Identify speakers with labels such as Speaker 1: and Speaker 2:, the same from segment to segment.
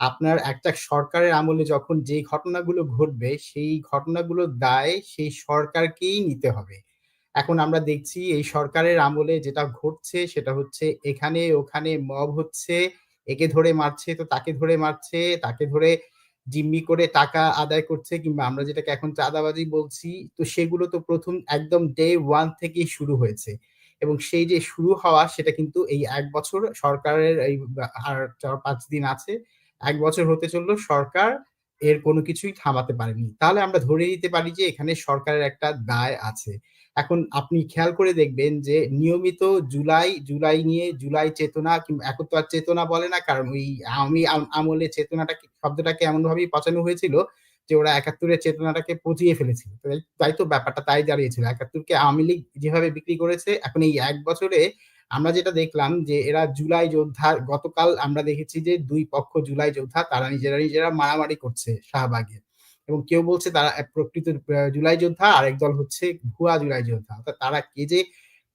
Speaker 1: আপনার একটা সরকারের আমলে যখন যে ঘটনাগুলো ঘটবে, সেই ঘটনাগুলোর দায় সেই সরকারকেই নিতে হবে। এখন আমরা দেখছি এই সরকারের আমলে যেটা ঘটছে সেটা হচ্ছে এখানে ওখানে মব হচ্ছে, একে ধরে মারছে তো তাকে ধরে মারছে, তাকে ধরে জিম্মি করে টাকা আদায় করছে কিংবা আমরা যেটাকে এখন চাঁদাবাজি বলছি, তো সেগুলো তো প্রথম একদম ডে ওয়ান থেকেই শুরু হয়েছে। এবং সেই যে শুরু হওয়া সেটা কিন্তু এই এক বছর সরকারের এই আর ৪-৫ দিন আছে। ১ বছর হতে চলল সরকার এর কোনো কিছুই থামাতে পারেনি। তাহলে আমরা ধরে নিতে পারি যে এখানে সরকারের একটা দায় আছে। এখন আপনি খেয়াল করে দেখবেন যে নিয়মিত জুলাই, জুলাই নিয়ে জুলাই চেতনা কিংবা এখন তো আর চেতনা বলে না কারণ ওই আমি আমলে চেতনাটাকে শব্দটাকে এমনভাবেই পচানো হয়েছিল যে ওরা একাত্তরের চেতনাটাকে পচিয়ে ফেলেছিল। তাই তো ব্যাপারটা তাই দাঁড়িয়েছিল। ৭১ কে আওয়ামী লীগ যেভাবে বিক্রি করেছে এখন এই এক বছরে আমরা যেটা দেখলাম যে এরা জুলাই যোদ্ধা গতকাল আমরা দেখেছি যে দুই পক্ষ জুলাই যোদ্ধা তারা নিজেরা, নিজেরা মারামারি করছে শাহবাগে। এবং কেউ বলছে তারা প্রকৃত জুলাই যোদ্ধা, আরেক দল হচ্ছে ভুয়া জুলাই যোদ্ধা। অর্থাৎ তারা কে যে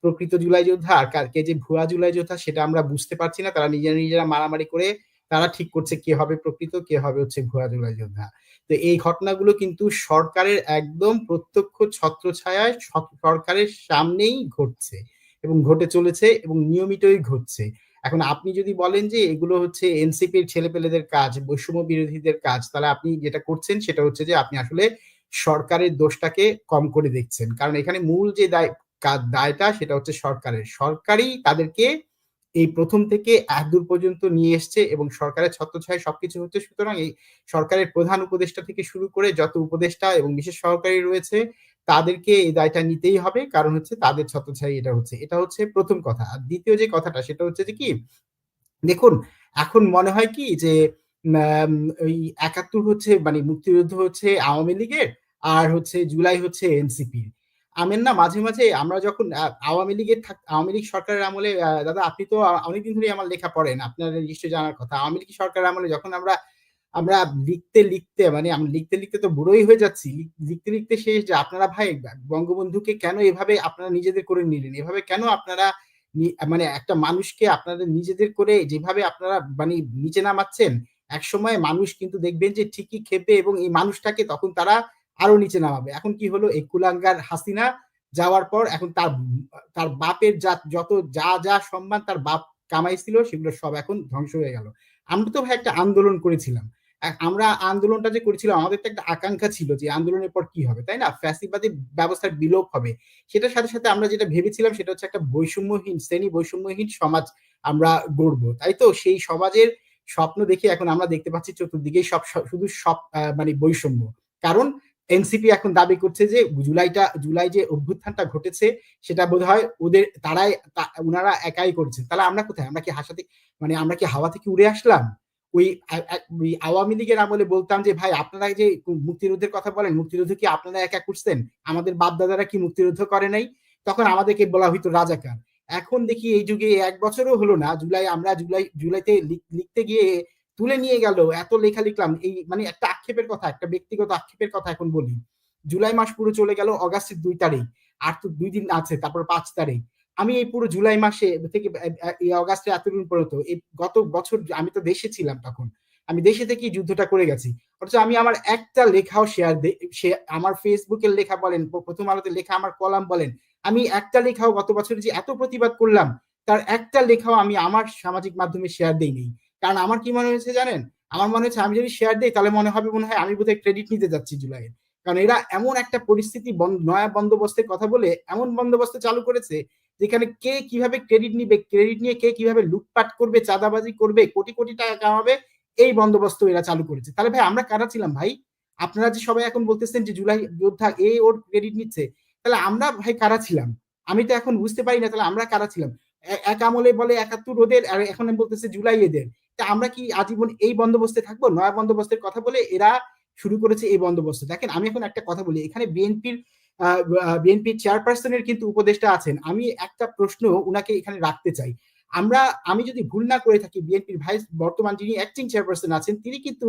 Speaker 1: প্রকৃত জুলাই যোদ্ধা আর কা কে যে ভুয়া জুলাই যোদ্ধা সেটা আমরা বুঝতে পারছি না। তারা নিজেরা, নিজেরা মারামারি করে তারা ঠিক করছে কে হবে প্রকৃত, কে হবে হচ্ছে ভুয়া জুলাই যোদ্ধা। তো এই ঘটনাগুলো কিন্তু সরকারের একদম প্রত্যক্ষ ছত্রছায়ায় সরকারের সামনেই ঘটছে এবং ঘটে চলেছে এবং নিয়মিতই ঘটছে। এখন আপনি যদি বলেন যে এগুলো হচ্ছে এনসিপির ছেলেপেলেদের কাজ, বৈষম্য বিরোধীদের কাজ, তাহলে আপনি যেটা করছেন সেটা হচ্ছে যে আপনি আসলে সরকারের দোষটাকে কম করে দেখছেন। কারণ এখানে মূল যে দায় দায়টা সেটা হচ্ছে সরকারের। সরকারই তাদেরকে এই প্রথম থেকে এতদূর পর্যন্ত নিয়ে এসছে এবং সরকারের ছত্রছায়ায় সবকিছু হচ্ছে। সুতরাং এই সরকারের প্রধান উপদেষ্টা থেকে শুরু করে যত উপদেষ্টা এবং বিশেষ সহকারী রয়েছে তাদেরকে এই দায়টা নিতেই হবে। কারণ হচ্ছে তাদের ছত্রছায়ায় এটা হচ্ছে। এটা হচ্ছে প্রথম কথা। আর দ্বিতীয় যে কথাটা সেটা হচ্ছে যে কি, দেখুন এখন মনে হয় কি যে ওই ৭১ হচ্ছে মানে মুক্তিযুদ্ধ হচ্ছে আওয়ামী লীগের আর হচ্ছে জুলাই হচ্ছে এনসিপির। আমের না মাঝে, মাঝে আমরা যখন আওয়ামী লীগের আওয়ামী লীগ সরকারের আমলে দাদা আপনি তো অনেকদিন ধরেই আমার লেখা পড়েন। আপনার নিশ্চয়ই জানার কথা। আওয়ামী লীগ সরকারের আমলে যখন আমরা আমরা লিখতে, লিখতে মানে আমরা লিখতে, লিখতে তো বুড়োই হয়ে যাচ্ছি। লিখতে, লিখতে শেষ যে আপনারা ভাই বঙ্গবন্ধুকে কেন এভাবে আপনারা নিজেদের করে নিলেন? এভাবে কেন আপনারা মানে একটা মানুষকে আপনাদের নিজেদের করে যেভাবে আপনারা মানে নিচে নামাচ্ছেন, একসময় মানুষ কিন্তু দেখবেন যে ঠিকই ক্ষেপে এবং এই মানুষটাকে তখন তারা আরও নিচে নামাবে। এখন কি হলো এই কুলাঙ্গার হাসিনা যাওয়ার পর এখন তার তার বাপের যা যত যা, যা সম্মান তার বাপ কামাইছিল সেগুলো সব এখন ধ্বংস হয়ে গেল। আমরা তো ভাই একটা আন্দোলন করেছিলাম। আমরা আন্দোলনটা যে করেছিলাম আমাদের তো একটা আকাঙ্ক্ষা ছিল যে আন্দোলনের পর কি হবে, তাই না? ফ্যাসিবাদী ব্যবস্থার বিলোপ হবে। সেটার সাথে, সাথে আমরা যেটা ভেবেছিলাম সেটা হচ্ছে একটা বৈষম্যহীন শ্রেণি বৈষম্যহীন সমাজ আমরা গড়বো তাই তো? সেই সমাজের স্বপ্ন দেখে এখন আমরা দেখতে পাচ্ছি চতুর্দিকেই সব শুধু সব মানে বৈষম্য। কারণ এনসিপি এখন দাবি করছে যে জুলাইটা জুলাই যে অভ্যুত্থানটা ঘটেছে সেটা বোধহয় ওদের তারাই তা উনারা একাই করেছেন। তাহলে আমরা কোথায়? আমরা কি হাসাতে মানে আমরা কি হাওয়া থেকে উড়ে আসলাম? ওই ওই আওয়ামী লীগের আমলে বলতাম যে, "ভাই আপনারা যে মুক্তিযুদ্ধের কথা বলেন, মুক্তিযুদ্ধ কি আপনারা একা করছেন? আমাদের বাপ-দাদারা কি মুক্তিযুদ্ধ করে নাই?" তখন আমাদেরকে বলা হইতো রাজাকার। এখন দেখি এই যুগে এক বছরও হলো না। জুলাই আমরা জুলাই জুলাইতে লিখ লিখতে গিয়ে তুলে নিয়ে গেল। এত লেখা লিখলাম। এই মানে একটা আক্ষেপের কথা, একটা ব্যক্তিগত আক্ষেপের কথা এখন বলি। জুলাই মাস পুরো চলে গেল অগাস্টের দুই তারিখ। আর তো দুই দিন আছে, তারপর পাঁচ তারিখ। আমি এই পুরো জুলাই মাসে থেকে অগাস্টে এতদিন পর্যন্ত এই গত বছর আমি তো দেশে ছিলাম তখন। আমি দেশে থেকেই যুদ্ধটা করে গেছি। অথচ আমি আমার একটা লেখাও শেয়ার সে আমার এর লেখা বলেন, প্রথম আলোতে লেখা আমার কলাম বলেন, আমি একটা লেখাও গত বছর যে এত প্রতিবাদ করলাম, তার একটা লেখাও আমি আমার সামাজিক মাধ্যমে শেয়ার দেই নাই। কারণ আমার কি মনে হয়েছে জানেন? আমার মনে হচ্ছে আমি যদি শেয়ার দিই তাহলে মনে হবে মনে হয় আমি বোধহয় ক্রেডিট নিতে যাচ্ছি জুলাইয়ের। কারণ এরা এমন একটা পরিস্থিতি নয়া বন্দোবস্তের কথা বলে এমন বন্দোবস্ত চালু করেছে যেখানে কে কীভাবে ক্রেডিট নিবে, ক্রেডিট নিয়ে কে কীভাবে লুটপাট করবে, চাঁদাবাজি করবে, কোটি, কোটি টাকা কামাবে এই বন্দোবস্ত এরা চালু করেছে। তাহলে ভাই আমরা কারা ছিলাম ভাই? আপনারা যে সবাই এখন বলতেছেন যে জুলাই যোদ্ধা এ ওর ক্রেডিট নিচ্ছে। তাহলে আমরা ভাই কারা ছিলাম? আমি তো এখন বুঝতে পারি না তাহলে আমরা কারা ছিলাম? এক আমলে বলে ৭১ ওদের আর এখন বলতেছে জুলাই এদের। তা আমরা কি আজীবন এই বন্দোবস্তে থাকব? নয়া বন্দোবস্তের কথা বলে এরা শুরু করেছে এই বন্দোবস্ত। দেখেন আমি এখন একটা কথা বলি। এখানে বিএনপির বিএনপির চেয়ারপারসন এর কিন্তু উপদেষ্টা আছেন। আমি একটা প্রশ্ন উনাকে এখানে রাখতে চাই। আমরা, আমি যদি ভুল না করে থাকি বিএনপির ভাইস বর্তমান যিনি অ্যাক্টিং চেয়ারপারসন আছেন, তিনি কিন্তু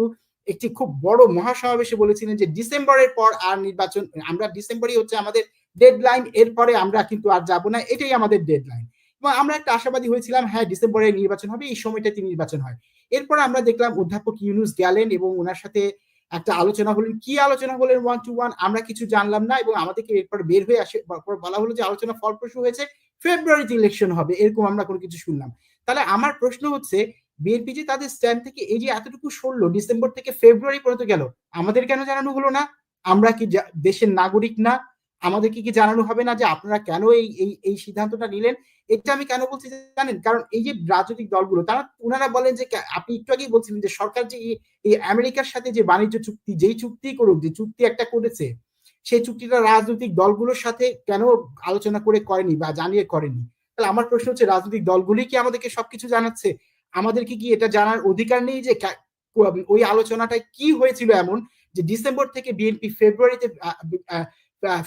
Speaker 1: একটি খুব বড় মহাসমাবেশে বলেছিলেন যে ডিসেম্বরের পর আর নির্বাচন, আমরা ডিসেম্বরই হচ্ছে আমাদের ডেডলাইন এরপরে আমরা কিন্তু আর যাব না। এটাই আমাদের ডেডলাইন। আমরা একটা আশাবাদী হয়েছিলাম হ্যাঁ ডিসেম্বরে নির্বাচন হবে, এই সময়টাতে নির্বাচন হয় এরপর আমরা দেখলাম অধ্যাপক ইউনুস গেলেন এবং ওনার সাথে একটা আলোচনা হলেন কি আলোচনা হলেন ওয়ান টু ওয়ান আমরা কিছু জানলাম না এবং আমাদেরকে এরপর বের হয়ে আসে বলা হলো যে আলোচনা ফলপ্রসূ হয়েছে ফেব্রুয়ারিতে ইলেকশন হবে, এরকম আমরা কোনো কিছু শুনলাম। তাহলে আমার প্রশ্ন হচ্ছে বিএনপি যে তাদের স্ট্যান্ড থেকে এই যে এতটুকু সরলো ডিসেম্বর থেকে ফেব্রুয়ারি পর্যন্ত গেল, আমাদের কেন জানানো হলো না? আমরা কি দেশের নাগরিক না? আমাদেরকে কি জানানো হবে না যে আপনারা কেন এই এই এই সিদ্ধান্তটা নিলেন? এটা আমি কেন বলছি জানেন? কারণ এই যে রাজনৈতিক দলগুলো, তারা ওনারা বলেন যে আপনি একটু আগেই বলছিলেন যে সরকার যে এই আমেরিকার সাথে যে বাণিজ্য চুক্তি, যেই চুক্তি করুক, যে চুক্তি একটা করেছে, সেই চুক্তিটা রাজনৈতিক দলগুলোর সাথে কেন আলোচনা করে করেনি বা জানিয়ে করেনি? তাহলে আমার প্রশ্ন হচ্ছে, রাজনৈতিক দলগুলি কি আমাদেরকে সবকিছু জানাচ্ছে? আমাদেরকে কি এটা জানার অধিকার নেই যে ওই আলোচনাটায় কি হয়েছিল এমন যে ডিসেম্বর থেকে বিএনপি ফেব্রুয়ারিতে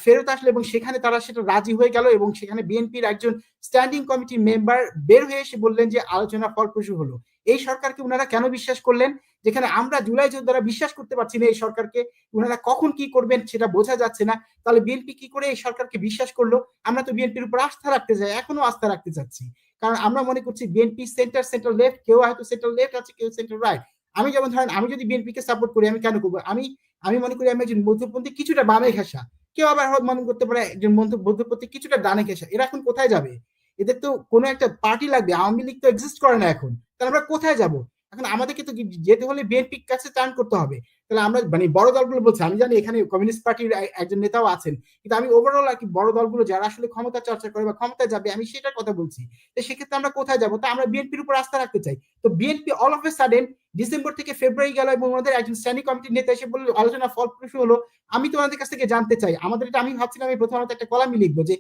Speaker 1: ফেরত আসলো এবং সেখানে তারা সেটা রাজি হয়ে গেল এবং সেখানে বিএনপির একজন স্ট্যান্ডিং কমিটির মেম্বার বের হয়ে এসে বললেন যে আলোচনা ফলপ্রসূ হলো। এই সরকারকে ওনারা কেন বিশ্বাস করলেন? যেখানে আমরা জুলাই যোদ্ধারা বিশ্বাস করতে পারছি না এই সরকারকে ওনারা কখন কি করবেন সেটা বোঝা যাচ্ছে না। তাহলে বিএনপি কি করে এই সরকারকে বিশ্বাস করল? আমরা তো বিএনপির উপর আস্থা রাখতে চাই, এখনও আস্থা রাখতে চাচ্ছি। কারণ আমরা মনে করছি বিএনপি সেন্টার সেন্টার লেফট কেউ হয়তো সেন্টার লেফট আছে, কেউ সেন্টার রাইট আমি যেমন ধরেন, আমি যদি বিএনপিকে সাপোর্ট করি, আমি কেন করব? আমি আমি মনে করি আমি একজন মধ্যপন্থী, কিছুটা বামে ঘেঁষা। কেউ আবার মনে করতে পারে একজন বন্ধু বন্ধুর প্রতি কিছুটা ডানে ঘেঁষা এরা এখন কোথায় যাবে? এদের তো কোনো একটা পার্টি লাগবে। আওয়ামী লীগ তো এক্সিস্ট করে না এখন। তাহলে আমরা কোথায় যাব? এখন আমাদেরকে তো যেতে হলে বিএনপির কাছে টার্ন করতে হবে। তাহলে আমরা মানে বড় দলগুলো বলছি, আমি জানি এখানে কমিউনিস্ট পার্টির একজন নেতাও আছেন, কিন্তু আমি ওভারঅল আর কি বড় দলগুলো যারা আসলে ক্ষমতা চর্চা করে বা ক্ষমতায় যাবে, আমি সেটার কথা বলছি। তো সেক্ষেত্রে আমরা কোথায় যাব? তা আমরা বিএনপির উপর আস্থা রাখতে চাই। তো BNP all of a sudden December থেকে ফেব্রুয়ারি গেল এবং আমাদের একজন স্ট্যান্ডিং কমিটির নেতা এসে বলল, আলোচনা ফলপ্রসূ হলো। আমি তো ওনাদের কাছ থেকে জানতে চাই। আমাদের এটা, আমি ভাবছিলাম আমি প্রথমত একটা কলামি লিখব যে,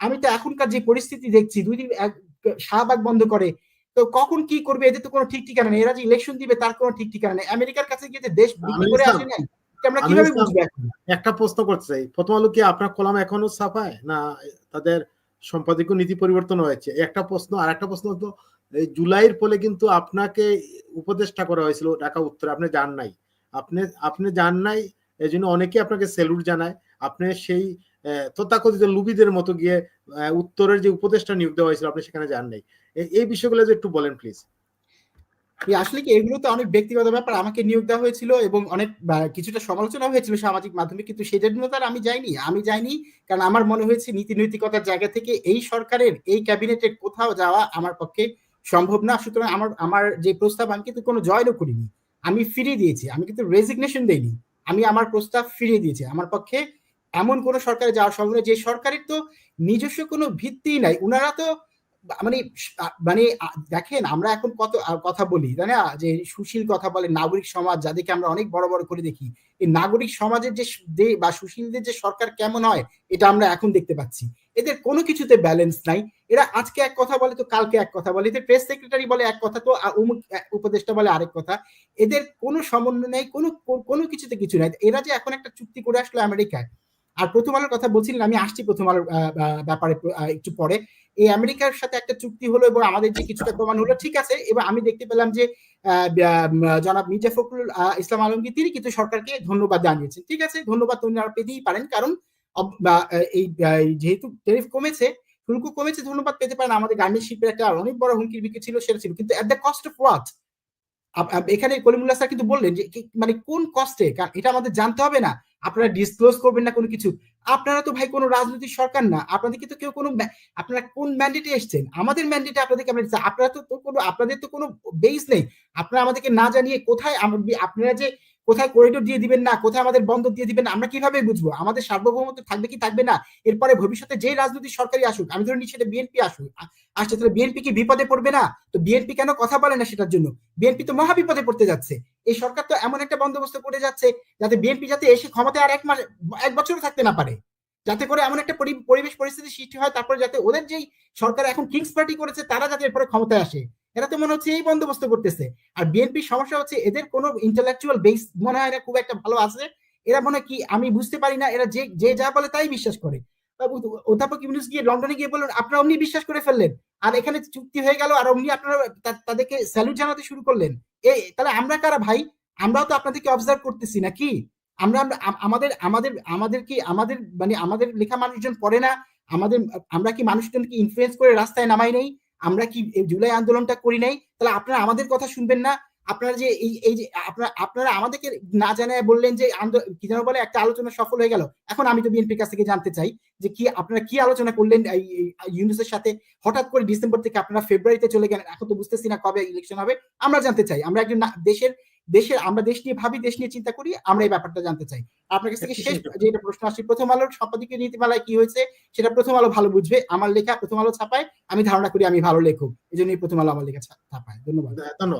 Speaker 1: আমি তো এখনকার যে পরিস্থিতি দেখছি, দুই দিন শাহবাগ বন্ধ করে তো কখন কি করবে? এদের তো কোনো ঠিক ঠিকানা নেই। এরা যে ইলেকশন দিবে তার কোনো ঠিক ঠিকানা নেই। আমেরিকার কাছে গিয়ে দেশ বিক্রি করে আসে নাই আমরা কীভাবে বুঝব
Speaker 2: একটা প্রশ্ন করতে প্রথম আলো কি আপনার কলাম এখনও ছাপায়? না তাদের সম্পাদকীয় নীতি পরিবর্তন হয়েছে? একটা প্রশ্ন আর একটা প্রশ্ন তো জুলাইয়ের ফলে কিন্তু আপনাকে উপদেষ্টা করা হয়েছিল ঢাকা উত্তরে। আপনি যান নাই। আপনি আপনি যান নাই এই জন্য অনেকে আপনাকে সেলুট জানায়। আপনি সেই তথাকথিত লুবিদের মতো গিয়ে উত্তরের যে উপদেষ্টা নিয়োগ দেওয়া হয়েছিল, আপনি সেখানে যান নাই এই বিষয়গুলো যে একটু বলেন প্লিজ
Speaker 1: আসলে কি এগুলো তো অনেক ব্যক্তিগত ব্যাপার। আমাকে নিয়োগ দেওয়া হয়েছিল এবং অনেক কিছুটা সমালোচনা হয়েছিল সামাজিক মাধ্যমে, কিন্তু সেটার জন্য তার আমি যাইনি। আমি যাইনি কারণ আমার মনে হয়েছে নীতি নৈতিকতার জায়গা থেকে এই সরকারের, এই ক্যাবিনেটের কোথাও যাওয়া আমার পক্ষে সম্ভব না। সুতরাং আমার আমার যে প্রস্তাব, আমি কিন্তু কোনো জয়ও করিনি। আমি ফিরিয়ে দিয়েছি। আমি কিন্তু রেজিগনেশন দেইনি। আমি আমার প্রস্তাব ফিরিয়ে দিয়েছি। আমার পক্ষে এমন কোন সরকারে যাওয়া সম্ভব যে সরকারের তো নিজস্ব কোনো ভিত্তি নাই। উনারা তো মানে মানে দেখেন আমরা এখন কত কথা বলি, তাই না? যে সুশীল কথা বলে নাগরিক সমাজ, যাদেরকে আমরা অনেক বড় বড় করে দেখি। এই নাগরিক সমাজের যে বা সুশীলদের যে সরকার কেমন হয়, এটা আমরা এখন দেখতে পাচ্ছি। এদের কোনো কিছুতে ব্যালেন্স নাই। এরা আজকে এক কথা বলে তো কালকে এক কথা বলে। এদের প্রেস সেক্রেটারি বলে এক কথা, তো অমুক উপদেষ্টা বলে আরেক কথা। এদের কোনো সমন্বয় নেই, কোনো কোনো কিছুতে কিছু নাই। এরা যে এখন একটা চুক্তি করে আসলো আমেরিকায় আর প্রথম আলোর কথা বলছিলেন, আমি আসছি প্রথম আলোর ব্যাপারে একটু পরে। এই আমেরিকার সাথে একটা চুক্তি হলো এবং আমাদের যে কিছুটা প্রমাণ হলো, ঠিক আছে, এবার আমি দেখতে পেলাম যে জনাব মির্জা ফখরুল ইসলাম আলমগীর, তিনি কিন্তু সরকারকে ধন্যবাদ জানিয়েছেন, ঠিক আছে? ধন্যবাদ আর পেতেই পারেন, কারণ এই যেহেতু ট্যারিফ কমেছে, শুল্ক কমেছে, ধন্যবাদ পেতে পারেন। আমাদের গার্মেন্ট শিল্পের একটা অনেক বড় হুমকির বিক্রি ছিল, সেটা ছিল। কিন্তু at the cost of what এখানে কলিমুল্লাহ স্যার কিন্তু বললেন যে মানে কোন কস্টে এটা আমাদের জানতে হবে না। আপনারা ডিসক্লোজ করবেন না কোনো কিছু। আপনারা তো ভাই কোনো রাজনৈতিক সরকার না আপনাদের কিন্তু কেউ কোনো আপনারা কোন ম্যান্ডেটে এসছেন? আমাদের ম্যান্ডেটে আপনাদেরকে আমরা আপনারা তো কোনো, আপনাদের তো কোনো বেস নেই। আপনারা আমাদেরকে না জানিয়ে কোথায় আপনারা যে কোথায় করিডোর দিয়ে দিবেন না, কোথায় আমাদের বন্দর দিয়ে দিবেন আমরা কীভাবে বুঝব? আমাদের সার্বভৌমত্ব থাকবে কি থাকবে না? এরপরে ভবিষ্যতে যে রাজনৈতিক সরকারি আসুক, আমি ধরে নিচ্ছি বিএনপি আসুক আসছে, তাহলে বিএনপি কি বিপদে পড়বে না? তো বিএনপি কেন কথা বলে না সেটার জন্য? বিএনপি তো মহা বিপদে পড়তে যাচ্ছে। এই সরকার তো এমন একটা বন্দোবস্ত করে যাচ্ছে যাতে বিএনপি যাতে এসে ক্ষমতায় আর এক মাস, এক বছরও থাকতে না পারে। যাতে করে এমন একটা পরিবেশ পরিস্থিতি সৃষ্টি হয়, তারপরে যাতে ওদের যেই সরকার এখন কিংস পার্টি করেছে, তারা যাতে এরপরে ক্ষমতায় আসে। এরা তো মনে হচ্ছে এই বন্দোবস্ত করতেছে। আর বিএনপির সমস্যা হচ্ছে এদের কোনো ইন্টেলেকচুয়াল বেস মনে হয় না খুব একটা ভালো আছে। এরা মনে কি, আমি বুঝতে পারি না, এরা যে যে যা বলে তাই বিশ্বাস করে। অধ্যাপক ইউনুস গিয়ে লন্ডনে গিয়ে বললেন, আপনারা অমনি বিশ্বাস করে ফেললেন। আর এখানে চুক্তি হয়ে গেল, আর অমনি আপনারা তাদেরকে স্যালুট জানাতে শুরু করলেন। এই তাহলে আমরা কারা ভাই? আমরাও তো আপনাদেরকে অবজার্ভ করতেছি নাকি? আমরা আমাদের আমাদের আমাদের কি, আমাদের মানে আমাদের লেখা মানুষজন পড়ে না? আমাদের, আমরা কি মানুষজনকে ইনফ্লুয়েন্স করে রাস্তায় নামাই নেই? আমরা কি জুলাই আন্দোলনটা করি নাই? তাহলে আপনারা আমাদের কথা শুনবেন না। আপনারা যে এই এই যে আপনারা আপনারা আমাদেরকে না জানায় বললেন যে কি যেন বলে, একটা আলোচনা সফল হয়ে গেল। এখন আমি তো বিএনপির কাছ থেকে জানতে চাই যে কি আপনারা কি আলোচনা করলেন ইউনুসের সাথে? হঠাৎ করে ডিসেম্বর থেকে আপনারা ফেব্রুয়ারিতে চলে গেলেন। এখন তো বুঝতেছি না কবে ইলেকশন হবে। আমরা জানতে চাই। আমরা একজন দেশের দেশের আমরা দেশ নিয়ে ভাবি দেশ নিয়ে চিন্তা করি আমরা এই ব্যাপারটা জানতে চাই। আপনার কাছ থেকে শেষ যেটা প্রশ্ন আসছে প্রথম আলোর সম্পাদকীয় নীতিমালায় কি হয়েছে? সেটা প্রথম আলো ভালো বুঝবে আমার লেখা প্রথম আলো ছাপায় আমি ধারণা করি আমি ভালো লেখক। এই জন্যই প্রথম আলো আমার লেখা ছাপায়। ধন্যবাদ।
Speaker 2: ধন্যবাদ।